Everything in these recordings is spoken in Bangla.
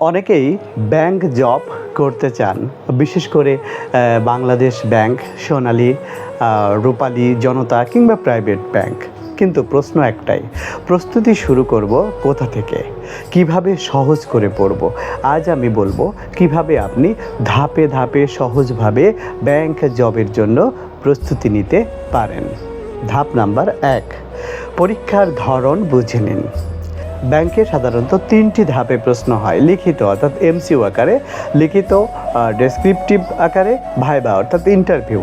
অনেকেই ব্যাংক জব করতে চান, বিশেষ করে বাংলাদেশ ব্যাংক, সোনালী রূপালী জনতা কিংবা প্রাইভেট ব্যাংক। কিন্তু প্রশ্ন একটাই, প্রস্তুতি শুরু করব কোথা থেকে? কীভাবে সহজ করে পড়ব? আজ আমি বলব, কীভাবে আপনি ধাপে ধাপে সহজভাবে ব্যাংক জবের জন্য প্রস্তুতি নিতে পারেন। ধাপ নাম্বার এক, পরীক্ষার ধরন বুঝে নিন। ব্যাংকে সাধারণত তিনটি ধাপে প্রশ্ন হয়। লিখিত অর্থাৎ এমসিউ আকারে, লিখিত ডেসক্রিপটিভ আকারে ভাইবা অর্থাৎ ইন্টারভিউ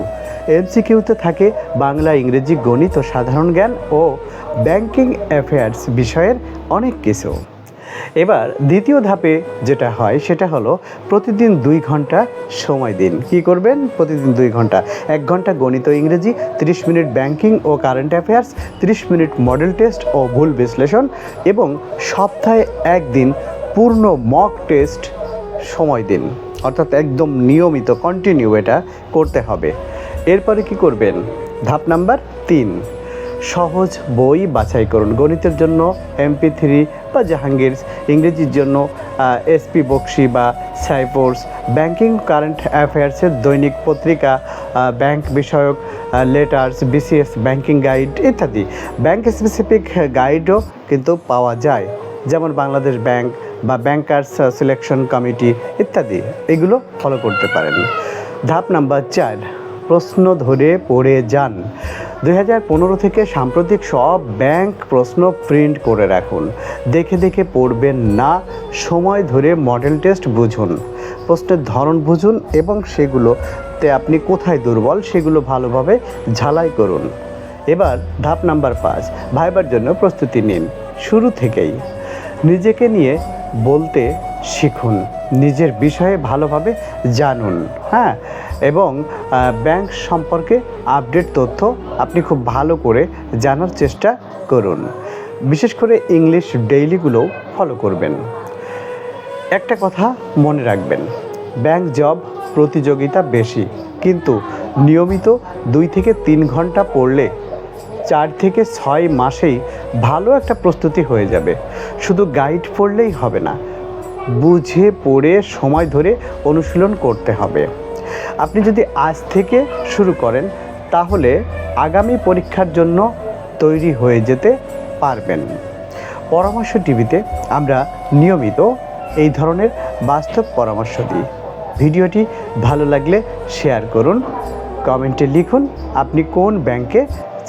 এমসিকিউতে থাকে বাংলা, ইংরেজি, গণিত ও সাধারণ জ্ঞান ও ব্যাংকিং অ্যাফেয়ার্স বিষয়ের অনেক কিছু। এবার দ্বিতীয় ধাপে যেটা হয়, সেটা হলো প্রতিদিন দুই ঘণ্টা সময় দিন। কি করবেন? প্রতিদিন দুই ঘণ্টা। এক ঘণ্টা গণিত ইংরেজি, তিরিশ মিনিট ব্যাংকিং ও কারেন্ট অ্যাফেয়ার্স, তিরিশ মিনিট মডেল টেস্ট ও ভুল বিশ্লেষণ এবং সপ্তাহে একদিন পূর্ণ মক টেস্ট সময় দিন। অর্থাৎ একদম নিয়মিত কন্টিনিউ এটা করতে হবে। এরপরে কি করবেন? ধাপ নাম্বার তিন। সহজ বই বাছাই করুন। গণিতের জন্য এমপি থ্রি বা জাহাঙ্গীর, ইংরেজির জন্য এসপি বক্সি বা সাইফোর্স, ব্যাংকিং, কারেন্ট অ্যাফেয়ার্সের দৈনিক পত্রিকা ব্যাংক বিষয়ক লেটার্স বিসিএস ব্যাংকিং গাইড ইত্যাদি। ব্যাংক স্পেসিফিক গাইডও কিন্তু পাওয়া যায়, যেমন বাংলাদেশ ব্যাংক বা ব্যাংকার্স সিলেকশন কমিটি ইত্যাদি। এগুলো ফলো করতে পারেন। ধাপ নাম্বার চার, প্রশ্ন ধরে পড়ে যান। দু হাজার পনেরো থেকে সাম্প্রতিক সব ব্যাংক প্রশ্ন প্রিন্ট করে রাখুন। দেখে দেখে পড়বেন না, সময় ধরে মডেল টেস্ট বুঝুন প্রশ্নের ধরন বুঝুন এবং সেগুলোতে আপনি কোথায় দুর্বল সেগুলো ভালোভাবে ঝালাই করুন। এবার ধাপ নাম্বার পাঁচ, ভাইবার জন্য প্রস্তুতি নিন, শুরু থেকেই। নিজেকে নিয়ে বলতে শিখুন, নিজের বিষয়ে ভালোভাবে জানুন হ্যাঁ? এবং ব্যাংক সম্পর্কে আপডেট তথ্য আপনি খুব ভালো করে জানার চেষ্টা করুন। বিশেষ করে ইংলিশ ডেইলিগুলোও ফলো করবেন। একটা কথা মনে রাখবেন ব্যাংক জব প্রতিযোগিতা বেশি, কিন্তু নিয়মিত দুই থেকে তিন ঘণ্টা পড়লে চার থেকে ছয় মাসেই ভালো একটা প্রস্তুতি হয়ে যাবে। শুধু গাইড পড়লেই হবে না, বুঝে পড়ে সময় ধরে অনুশীলন করতে হবে। আপনি যদি আজ থেকে শুরু করেন, তাহলে আগামী পরীক্ষার জন্য তৈরি হয়ে যেতে পারবেন। পরামর্শ টিভিতে আমরা নিয়মিত এই ধরনের বাস্তব পরামর্শ দিই। ভিডিওটি ভালো লাগলে শেয়ার করুন, কমেন্টে লিখুন আপনি কোন ব্যাংকে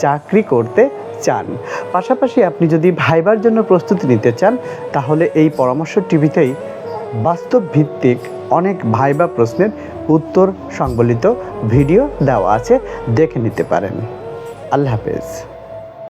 চাকরি করতে চান। পাশাপাশি আপনি যদি ভাইবার জন্য প্রস্তুতি নিতে চান, তাহলে এই পরামর্শ টিভিতেই বাস্তব ভিত্তিক অনেক ভাইবা প্রশ্নের উত্তর সংবলিত ভিডিও দেওয়া আছে, দেখে নিতে পারেন। আল্লাহ হাফেজ।